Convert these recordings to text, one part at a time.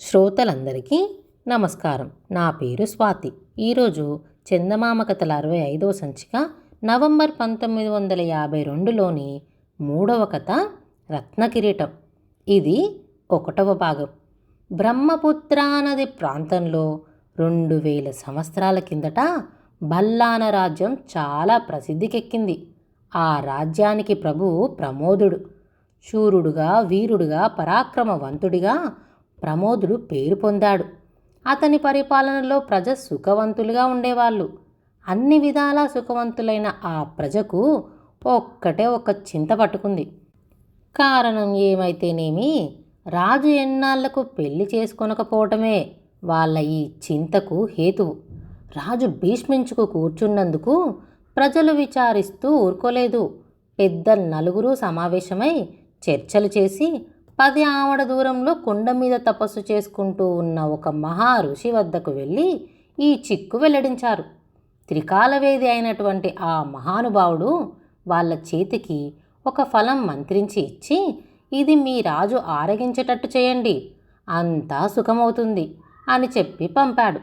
శ్రోతలందరికీ నమస్కారం. నా పేరు స్వాతి. ఈరోజు చందమామ కథల అరవై ఐదవ సంచిక నవంబర్ పంతొమ్మిది వందల యాభై రెండులోని మూడవ కథ రత్నకిరీటం ఇది ఒకటవ భాగం. బ్రహ్మపుత్ర నది ప్రాంతంలో రెండు వేల సంవత్సరాల కిందట బల్లాన రాజ్యం చాలా ప్రసిద్ధికెక్కింది. ఆ రాజ్యానికి ప్రభువు ప్రమోదుడు. శూరుడుగా వీరుడుగా పరాక్రమవంతుడిగా ప్రమోదుడు పేరు పొందాడు. అతని పరిపాలనలో ప్రజ సుఖవంతులుగా ఉండేవాళ్ళు. అన్ని విధాలా సుఖవంతులైన ఆ ప్రజకు ఒక్కటే ఒక చింత పట్టుకుంది. కారణం ఏమైతేనేమి? రాజు ఎన్నాళ్ళకు పెళ్ళి చేసుకొనకపోవటమే వాళ్ళ ఈ చింతకు హేతువు. రాజు భీష్మించుకు కూర్చున్నందుకు ప్రజలు విచారిస్తూ ఊరుకోలేదు. పెద్ద నలుగురు సమావేశమై చర్చలు చేసి పది ఆమడ దూరంలో కొండ మీద తపస్సు చేసుకుంటూ ఉన్న ఒక మహా ఋషి వద్దకు వెళ్ళి ఈ చిక్కు వెల్లడించారు. త్రికాలవేది అయినటువంటి ఆ మహానుభావుడు వాళ్ళ చేతికి ఒక ఫలం మంత్రించి ఇచ్చి ఇది మీ రాజు ఆరగించేటట్టు చేయండి అంతా సుఖమవుతుంది అని చెప్పి పంపాడు.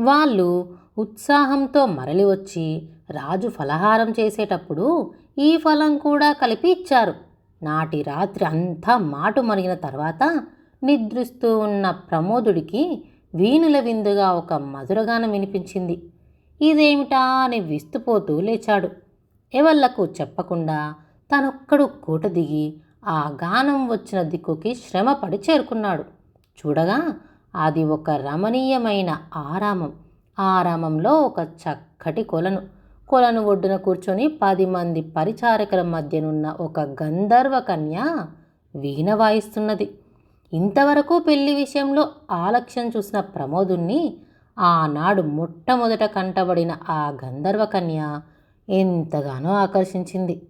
వాళ్ళు ఉత్సాహంతో మరలి వచ్చి రాజు ఫలహారం చేసేటప్పుడు ఈ ఫలం కూడా కలిపి ఇచ్చారు. నాటి రాత్రి అంతా మాటు మరిగిన తర్వాత నిద్రిస్తూ ఉన్న ప్రమోదుడికి వీణుల విందుగా ఒక మధురగానం వినిపించింది. ఇదేమిటా? అని విస్తుపోతూ లేచాడు. ఎవళ్ళకు చెప్పకుండా తనొక్కడు కూట దిగి ఆ గానం వచ్చిన దిక్కుకి శ్రమపడి చేరుకున్నాడు. చూడగా అది ఒక రమణీయమైన ఆరామం. ఆరామంలో ఒక చక్కటి కొలను. కొలను ఒడ్డున కూర్చొని పది మంది పరిచారకుల మధ్యనున్న ఒక గంధర్వ కన్య వీణ వాయిస్తున్నది. ఇంతవరకు పెళ్ళి విషయంలో ఆలక్ష్యం చూసిన ప్రమోదుణ్ణి ఆనాడు మొట్టమొదట కంటబడిన ఆ గంధర్వ కన్య ఎంతగానో ఆకర్షించింది.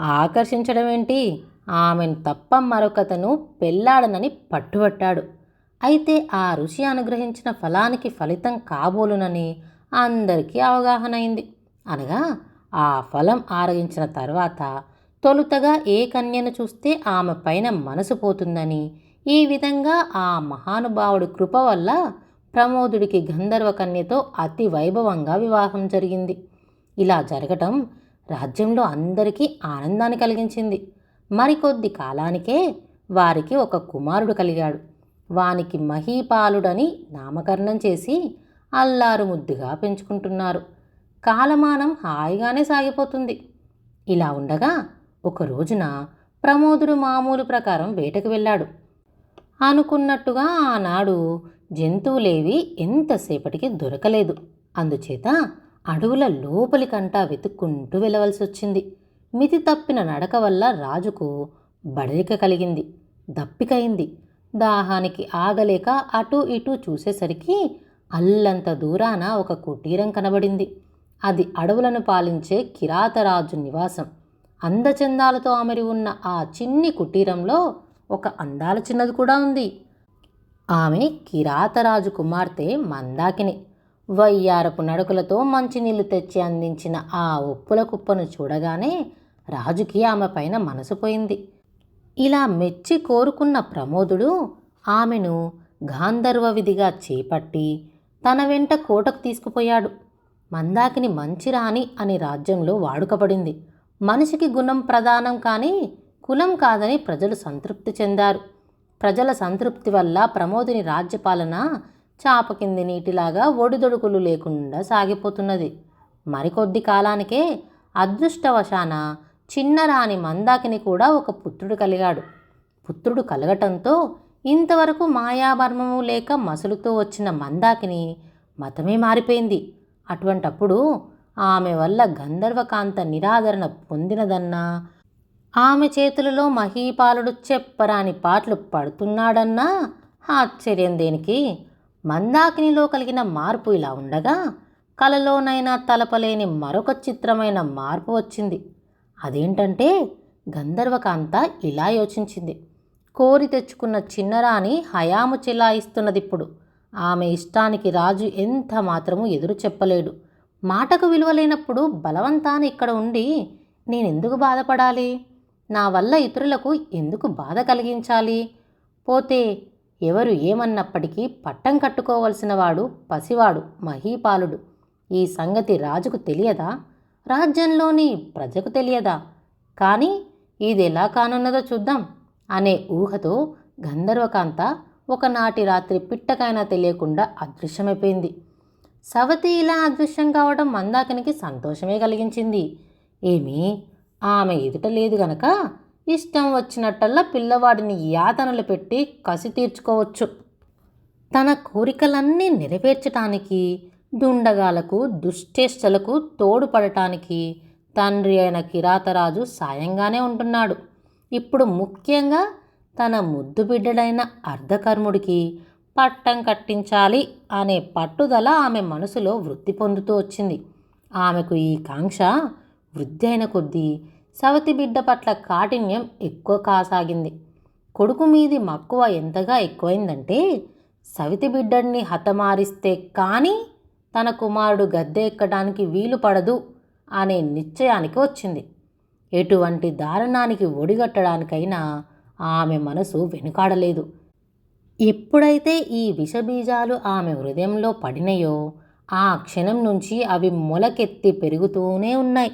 ఆకర్షించడం ఏంటి ఆమెను తప్ప మరొకతను పెళ్ళాడనని పట్టుబట్టాడు. అయితే ఆ ఋషి అనుగ్రహించిన ఫలానికి ఫలితం కాబోలునని అందరికీ అవగాహన అయింది అనగా ఆ ఫలం ఆరగించిన తర్వాత తొలుతగా ఏ కన్యను చూస్తే ఆమె పైన మనసు పోతుందని ఈ విధంగా ఆ మహానుభావుడి కృప వల్ల ప్రమోదుడికి గంధర్వ కన్యతో అతి వైభవంగా వివాహం జరిగింది. ఇలా జరగటం రాజ్యంలో అందరికీ ఆనందాన్ని కలిగించింది. మరికొద్ది కాలానికే వారికి ఒక కుమారుడు కలిగాడు. వానికి మహీపాలుడని నామకరణం చేసి అల్లారు ముద్దుగా పెంచుకుంటున్నారు. కాలమానం హాయిగానే సాగిపోతుంది. ఇలా ఉండగా ఒక రోజున ప్రమోదుడు మామూలు ప్రకారం వేటకు వెళ్ళాడు. అనుకున్నట్టుగా ఆనాడు జంతువులేవి ఎంతసేపటికి దొరకలేదు. అందుచేత అడవుల లోపలికంటా వెతుక్కుంటూ వెళ్ళవలసి వచ్చింది. మితి తప్పిన నడక వల్ల రాజుకు బడలిక కలిగింది. దప్పికయింది దాహానికి ఆగలేక అటు ఇటు చూసేసరికి అల్లంత దూరాన ఒక కుటీరం కనబడింది. అది అడవులను పాలించే కిరాతరాజు నివాసం. అందచందాలతో అమరి ఉన్న ఆ చిన్ని కుటీరంలో ఒక అందాల చిన్నది కూడా ఉంది. ఆమె కిరాతరాజు కుమార్తె మందాకిని. వయ్యారపు నడకలతో మంచినీళ్ళు తెచ్చి అందించిన ఆ ఉప్పుల కుప్పను చూడగానే రాజుకి ఆమె పైన మనసు పోయింది. ఇలా మెచ్చి కోరుకున్న ప్రమోదుడు ఆమెను గాంధర్వ విధిగా చేపట్టి తన వెంట కోటకు తీసుకుపోయాడు. మందాకిని మంచి రాణి అని రాజ్యంలో వాడుకపడింది. మనిషికి గుణం ప్రధానం కానీ కులం కాదని ప్రజలు సంతృప్తి చెందారు. ప్రజల సంతృప్తి వల్ల ప్రమోదిని రాజ్యపాలన చాప కింది నీటిలాగా ఒడిదొడుకులు లేకుండా సాగిపోతున్నది. మరికొద్ది కాలానికే అదృష్టవశాన చిన్నరాణి మందాకిని కూడా ఒక పుత్రుడు కలిగాడు. పుత్రుడు కలగటంతో ఇంతవరకు మాయాబర్మము లేక మసులుతో వచ్చిన మందాకిని మతమే మారిపోయింది. అటువంటప్పుడు ఆమె వల్ల గంధర్వకాంత నిరాదరణ పొందినదన్నా? ఆమె చేతులలో మహీపాలుడు చెప్పరాని పాటలు పడుతున్నాడన్నా? ఆశ్చర్యం దేనికి? మందాకినిలో కలిగిన మార్పు ఇలా ఉండగా కలలోనైనా తలపలేని మరొక చిత్రమైన మార్పు వచ్చింది. అదేంటంటే గంధర్వకాంత ఇలా యోచించింది. కోరి తెచ్చుకున్న చిన్నరాణి హయాము చెలాయిస్తున్నదిప్పుడు. ఆమె ఇష్టానికి రాజు ఎంత మాత్రము ఎదురు చెప్పలేడు. మాటకు విలువ లేనప్పుడు బలవంతాన ఇక్కడ ఉండి నేనెందుకు బాధపడాలి? నా వల్ల ఇతరులకు ఎందుకు బాధ కలిగించాలి? పోతే ఎవరు ఏమన్నప్పటికీ పట్టం కట్టుకోవలసిన వాడు పసివాడు మహీపాలుడు. ఈ సంగతి రాజుకు తెలియదా? రాజ్యంలోని ప్రజకు తెలియదా? కానీ ఇది ఎలా కానున్నదో చూద్దాం. అనే ఊహతో గంధర్వకాంత ఒకనాటి రాత్రి పిట్టకైనా తెలియకుండా అదృశ్యమైపోయింది. సవతి ఇలా అదృశ్యం కావడం మందాకినికి సంతోషమే కలిగించింది. ఏమీ? ఆమె ఎదుట లేదు గనక ఇష్టం వచ్చినట్టల్లా పిల్లవాడిని యాతనలు పెట్టి కసి తీర్చుకోవచ్చు. తన కోరికలన్నీ నెరవేర్చటానికి దుండగాలకు దుష్టేష్టలకు తోడుపడటానికి తండ్రి అయిన కిరాతరాజు సాయంగానే ఉంటున్నాడు. ఇప్పుడు ముఖ్యంగా తన ముద్దు బిడ్డడైన అర్ధకర్ముడికి పట్టం కట్టించాలి అనే పట్టుదల ఆమె మనసులో వృద్ధి పొందుతూ వచ్చింది. ఆమెకు ఈ కాంక్ష వృద్ధి అయిన కొద్దీ సవతి బిడ్డ పట్ల కాఠిన్యం ఎక్కువ కాసాగింది. కొడుకు మీది మక్కువ ఎంతగా ఎక్కువైందంటే సవితి బిడ్డడిని హతమారిస్తే కానీ తన కుమారుడు గద్దె ఎక్కడానికి వీలు పడదు అనే నిశ్చయానికి వచ్చింది. ఎటువంటి దారుణానికి ఒడిగట్టడానికైనా ఆమె మనసు వెనుకాడలేదు. ఎప్పుడైతే ఈ విషబీజాలు ఆమె హృదయంలో పడినాయో ఆ క్షణం నుంచి అవి మొలకెత్తి పెరుగుతూనే ఉన్నాయి.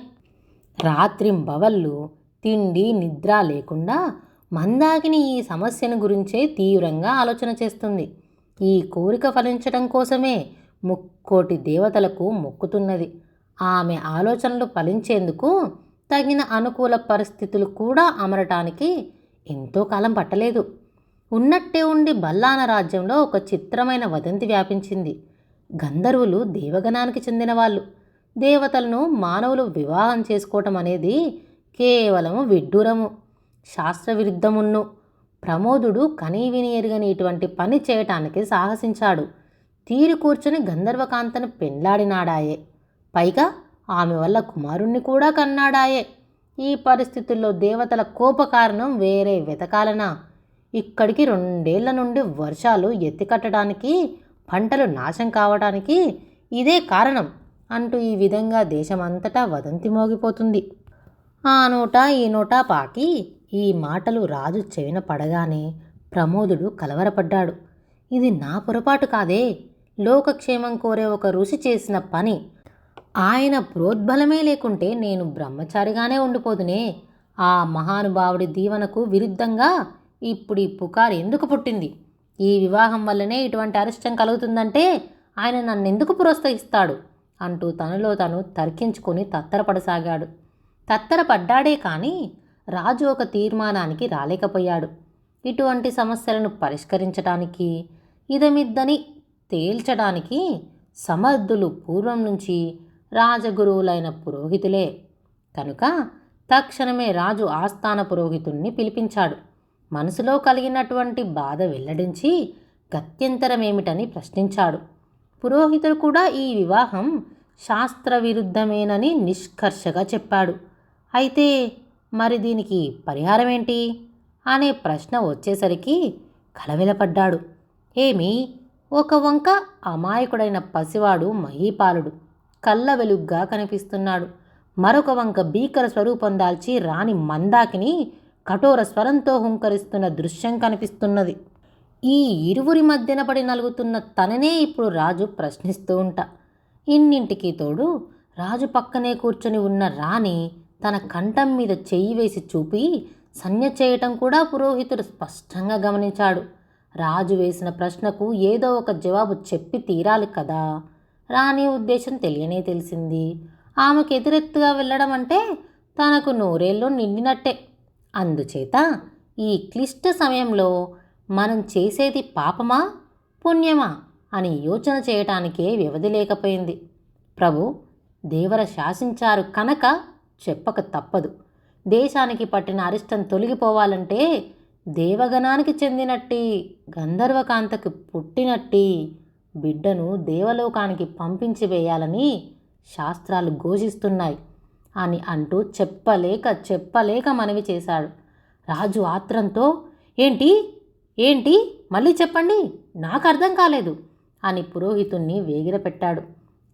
రాత్రింబవళ్ళు తిండి నిద్ర లేకుండా మందాకిని ఈ సమస్యను గురించే తీవ్రంగా ఆలోచన చేస్తుంది. ఈ కోరిక ఫలించడం కోసమే ముక్కోటి దేవతలకు మొక్కుతున్నది. ఆమె ఆలోచనలు ఫలించేందుకు తగిన అనుకూల పరిస్థితులు కూడా అమరటానికి ఎంతో కాలం పట్టలేదు. ఉన్నట్టే ఉండి బల్లాన రాజ్యంలో ఒక చిత్రమైన వదంతి వ్యాపించింది. గంధర్వులు దేవగణానికి చెందిన వాళ్ళు దేవతలను మానవులు వివాహం చేసుకోవటం అనేది కేవలము విడ్డూరము శాస్త్రవిరుద్ధమున్ను. ప్రమోదుడు కనీవిని ఎరుగని ఇటువంటి పని చేయటానికి సాహసించాడు. తీరి కూర్చుని గంధర్వకాంతను పెండ్లాడినాడాయే. పైగా ఆమె వల్ల కుమారుణ్ణి కూడా కన్నాడాయే. ఈ పరిస్థితుల్లో దేవతల కోపకారణం వేరే వెతకాలనా? ఇక్కడికి రెండేళ్ళ నుండి వర్షాలు ఎత్తికట్టడానికి పంటలు నాశం కావడానికి ఇదే కారణం అంటూ ఈ విధంగా దేశమంతటా వదంతి మోగిపోతుంది. ఆ నోట ఈ నోట పాకి ఈ మాటలు రాజు చెవిన పడగానే ప్రమోదుడు కలవరపడ్డాడు. ఇది నా పొరపాటు కాదే. లోకక్షేమం కోరే ఒక ఋషి చేసిన పని ఆయన ప్రోద్బలమే లేకుంటే నేను బ్రహ్మచారిగానే ఉండిపోదునే. ఆ మహానుభావుడి దీవెనకు విరుద్ధంగా ఇప్పుడు ఈ పుకారు ఎందుకు పుట్టింది? ఈ వివాహం వల్లనే ఇటువంటి అరిష్టం కలుగుతుందంటే ఆయన నన్నెందుకు ప్రోత్సహిస్తాడు అంటూ తనలో తను తర్కించుకొని తత్తరపడసాగాడు. తత్తరపడ్డాడే కానీ రాజు ఒక తీర్మానానికి రాలేకపోయాడు. ఇటువంటి సమస్యలను పరిష్కరించడానికి ఇదమిద్దని తేల్చడానికి సమర్థులు పూర్వం నుంచి రాజగురువులైన పురోహితులే. కనుక తక్షణమే రాజు ఆస్థాన పురోహితుణ్ణి పిలిపించాడు. మనసులో కలిగినటువంటి బాధ వెల్లడించి గత్యంతరమేమిటని ప్రశ్నించాడు. పురోహితుడు కూడా ఈ వివాహం శాస్త్ర విరుద్ధమేనని నిష్కర్షగా చెప్పాడు. అయితే మరి దీనికి పరిహారం ఏంటి అనే ప్రశ్న వచ్చేసరికి కలవెలపడ్డాడు. ఏమి? ఒక వంక అమాయకుడైన పసివాడు మహీపాలుడు. కళ్ళ వెలుగ్గా కనిపిస్తున్నాడు. మరొక వంక భీకర స్వరూపం దాల్చి రాణి మందాకిని కఠోర స్వరంతో హుంకరిస్తున్న దృశ్యం కనిపిస్తున్నది. ఈ ఇరువురి మధ్యన పడి నలుగుతున్న తననే ఇప్పుడు రాజు ప్రశ్నిస్తూ ఉంటా. ఇన్నింటికి తోడు రాజు పక్కనే కూర్చొని ఉన్న రాణి తన కంఠం మీద చెయ్యి వేసి చూపి సన్య చేయటం కూడా పురోహితుడు స్పష్టంగా గమనించాడు. రాజు వేసిన ప్రశ్నకు ఏదో ఒక జవాబు చెప్పి తీరాలి కదా. రాణి ఉద్దేశం తెలియనే తెలిసింది. ఆమెకు ఎదురెత్తుగా వెళ్ళడం అంటే తనకు నూరేళ్ళు నిండినట్టే. అందుచేత ఈ క్లిష్ట సమయంలో మనం చేసేది పాపమా పుణ్యమా అని యోచన చేయటానికే వ్యవధి లేకపోయింది. ప్రభు దేవర శాసించారు కనుక చెప్పక తప్పదు. దేశానికి పట్టిన అరిష్టం తొలగిపోవాలంటే దేవగణానికి చెందినట్టి గంధర్వకాంతకు పుట్టినట్టి బిడ్డను దేవలోకానికి పంపించి వేయాలని శాస్త్రాలు ఘోషిస్తున్నాయి అని అంటూ చెప్పలేక చెప్పలేక మనవి చేశాడు. రాజు ఆత్రంతో ఏంటి? ఏంటి? మళ్ళీ చెప్పండి. నాకు అర్థం కాలేదు అని పురోహితుణ్ణి వేగిరపెట్టాడు.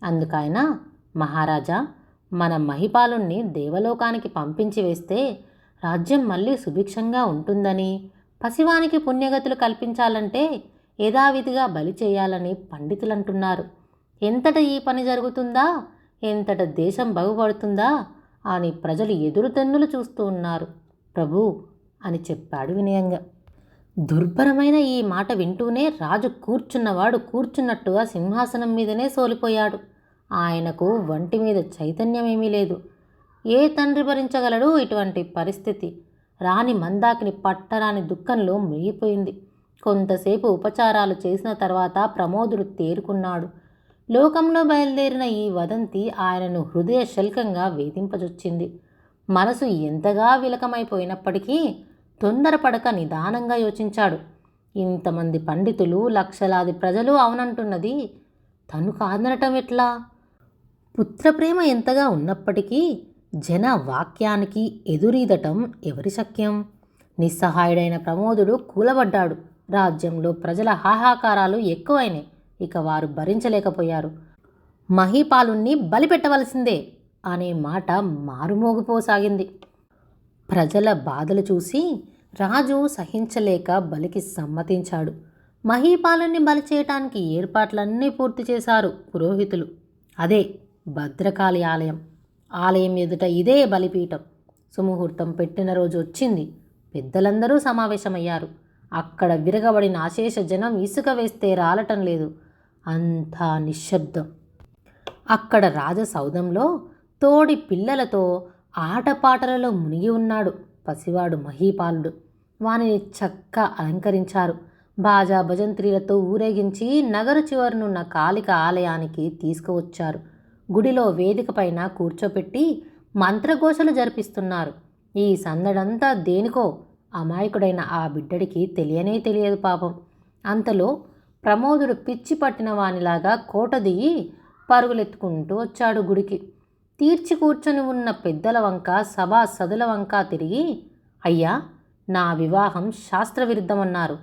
అందుకైన మహారాజా మన మహిపాలుణ్ణి దేవలోకానికి పంపించి వేస్తే రాజ్యం మళ్ళీ సుభిక్షంగా ఉంటుందని పసివానికి పుణ్యగతులు కల్పించాలంటే యథావిధిగా బలి చేయాలని పండితులు అంటున్నారు ఎంతట ఈ పని జరుగుతుందా? ఎంతట దేశం బాగుపడుతుందా? అని ప్రజలు ఎదురుదన్నులు చూస్తూ ఉన్నారు. ప్రభు అని చెప్పాడు వినయంగా. దుర్భరమైన ఈ మాట వింటూనే రాజు కూర్చున్నవాడు కూర్చున్నట్టుగా సింహాసనం మీదనే సోలిపోయాడు. ఆయనకు వంటి మీద చైతన్యమేమీ లేదు. ఏ తండ్రి భరించగలడు ఇటువంటి పరిస్థితి? రాణి మందాకిని పట్టరాని దుఃఖంలో మిగిపోయింది కొంతసేపు ఉపచారాలు చేసిన తర్వాత ప్రమోదుడు తేరుకున్నాడు. లోకంలో బయలుదేరిన ఈ వదంతి ఆయనను హృదయ శల్కంగా వేధింపజొచ్చింది. మనసు ఎంతగా విలకమైపోయినప్పటికీ తొందరపడక నిదానంగా యోచించాడు. ఇంతమంది పండితులు లక్షలాది ప్రజలు అవునంటున్నది తను కాదనటం ఎట్లా? పుత్రప్రేమ ఎంతగా ఉన్నప్పటికీ జన వాక్యానికి ఎదురీదటం ఎవరి శక్యం నిస్సహాయుడైన ప్రమోదుడు కూలబడ్డాడు. రాజ్యంలో ప్రజల హాహాకారాలు ఎక్కువైనాయి. ఇక వారు భరించలేకపోయారు. మహీపాలుణ్ణి బలిపెట్టవలసిందే అనే మాట మారుమోగిపోసాగింది. ప్రజల బాధలు చూసి రాజు సహించలేక బలికి సమ్మతించాడు. మహీపాలుని బలి చేయటానికి ఏర్పాట్లన్నీ పూర్తి చేశారు పురోహితులు. అదే భద్రకాళి ఆలయం. ఆలయం ఎదుట ఇదే బలిపీఠం. సుముహూర్తం పెట్టిన రోజు వచ్చింది. పెద్దలందరూ సమావేశమయ్యారు. అక్కడ విరగబడిన అశేష జనం ఇసుక వేస్తే రాలటం లేదు. అంతా నిశ్శబ్దం. అక్కడ రాజసౌధంలో తోడి పిల్లలతో ఆటపాటలలో మునిగి ఉన్నాడు పసివాడు మహీపాలుడు. వానిని చక్క అలంకరించారు. బాజా భజంత్రీలతో ఊరేగించి నగరు చివరనున్న కాళిక ఆలయానికి తీసుకువచ్చారు. గుడిలో వేదిక పైన కూర్చోపెట్టి మంత్రఘోషలు జరిపిస్తున్నారు. ఈ సందడంతా దేనికో అమాయకుడైన ఆ బిడ్డడికి తెలియనే తెలియదు పాపం. అంతలో ప్రమోదుడు పిచ్చి పట్టిన వానిలాగా కోట దిగి పరుగులెత్తుకుంటూ వచ్చాడు గుడికి. తీర్చి కూర్చొని ఉన్న పెద్దల వంక సభా సదుల వంక తిరిగి అయ్యా నా వివాహం శాస్త్రవిరుద్ధమన్నారు.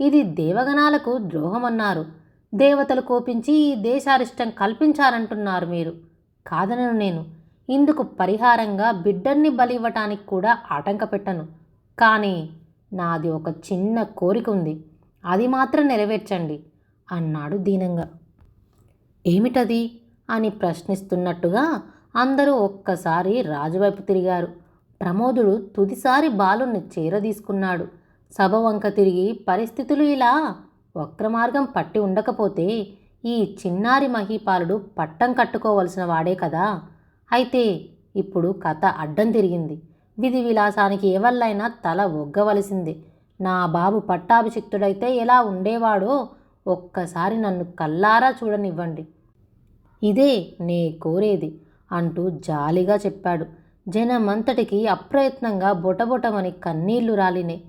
ఇది దేవగణాలకు ద్రోహమన్నారు. దేవతలు కోపించి ఈ దేశారిష్టం కల్పించారంటున్నారు మీరు. కాదనను నేను. ఇందుకు పరిహారంగా బిడ్డన్ని బలి ఇవ్వటానికి కూడా ఆటంక పెట్టను కానీ నాది ఒక చిన్న కోరిక ఉంది. అది మాత్రం నెరవేర్చండి అన్నాడు దీనంగా. ఏమిటది? అని ప్రశ్నిస్తున్నట్టుగా అందరూ ఒక్కసారి రాజువైపు తిరిగారు. ప్రమోదుడు తుదిసారి బాలుని చేరదీసుకున్నాడు. సభ వంక తిరిగి పరిస్థితులు ఇలా వక్రమార్గం పట్టి ఉండకపోతే ఈ చిన్నారి మహీపాలుడు పట్టం కట్టుకోవలసిన వాడే కదా. అయితే ఇప్పుడు కథ అడ్డం తిరిగింది. విధి విలాసానికి ఎవళ్ళైనా తల ఒగ్గవలసింది. నా బాబు పట్టాభిషిక్తుడైతే ఎలా ఉండేవాడో ఒక్కసారి నన్ను కల్లారా చూడనివ్వండి. ఇదే నే కోరేది అంటూ జాలిగా చెప్పాడు. జనమంతటికి అప్రయత్నంగా బొటబొటమని కన్నీళ్ళు రాలినే.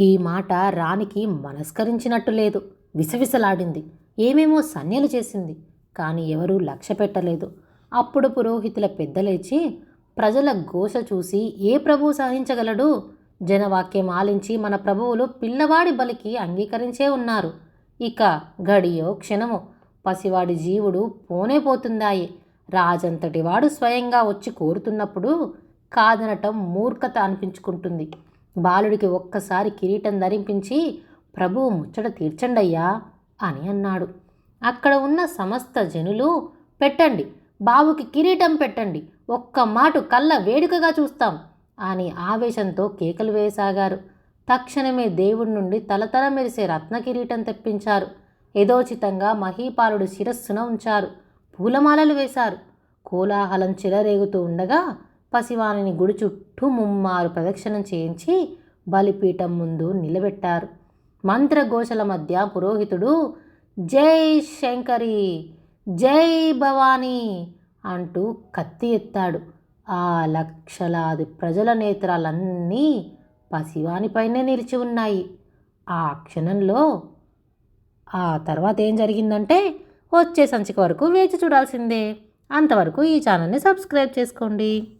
ఈ మాట రాణికి మనస్కరించినట్టు లేదు. విసవిసలాడింది. ఏమేమో సన్యలు చేసింది. కానీ ఎవరూ లక్ష్య పెట్టలేదు అప్పుడు పురోహితుల పెద్దలేచి ప్రజల ఘోష చూసి ఏ ప్రభువు సహించగలడు జనవాక్యం ఆలించి మన ప్రభువులు పిల్లవాడి బలికి అంగీకరించే ఉన్నారు. ఇక గడియో క్షణమో. పసివాడి జీవుడు పోనే పోతుందాయి. రాజంతటి వాడు స్వయంగా వచ్చి కోరుతున్నప్పుడు కాదనటం మూర్ఖత అనిపించుకుంటుంది. బాలుడికి ఒక్కసారి కిరీటం ధరింపించి ప్రభువు ముచ్చట తీర్చండయ్యా అని అన్నాడు. అక్కడ ఉన్న సమస్త జనులు పెట్టండి బాబుకి కిరీటం పెట్టండి ఒక్క మాటు కళ్ళ వేడుకగా చూస్తాం అని ఆవేశంతో కేకలు వేయసాగారు. తక్షణమే దేవుడి నుండి తలతల మెరిసే రత్న కిరీటం తెప్పించారు. యథోచితంగా మహీపాలుడు శిరస్సున ఉంచారు. పూలమాలలు వేశారు. కోలాహలం చిలరేగుతూ ఉండగా పసివానిని గుడి చుట్టూ ముమ్మారు ప్రదక్షిణం చేయించి బలిపీఠం ముందు నిలబెట్టారు. మంత్రఘోషల మధ్య పురోహితుడు జై శంకరి! జై భవానీ! అంటూ కత్తి ఎత్తాడు. ఆ లక్షలాది ప్రజల నేత్రాలన్నీ పసివానిపైనే నిలిచి ఉన్నాయి. ఆ క్షణంలో ఆ తర్వాత ఏం జరిగిందంటే వచ్చే సంచిక వరకు వేచి చూడాల్సిందే. అంతవరకు ఈ ఛానల్ని సబ్స్క్రైబ్ చేసుకోండి.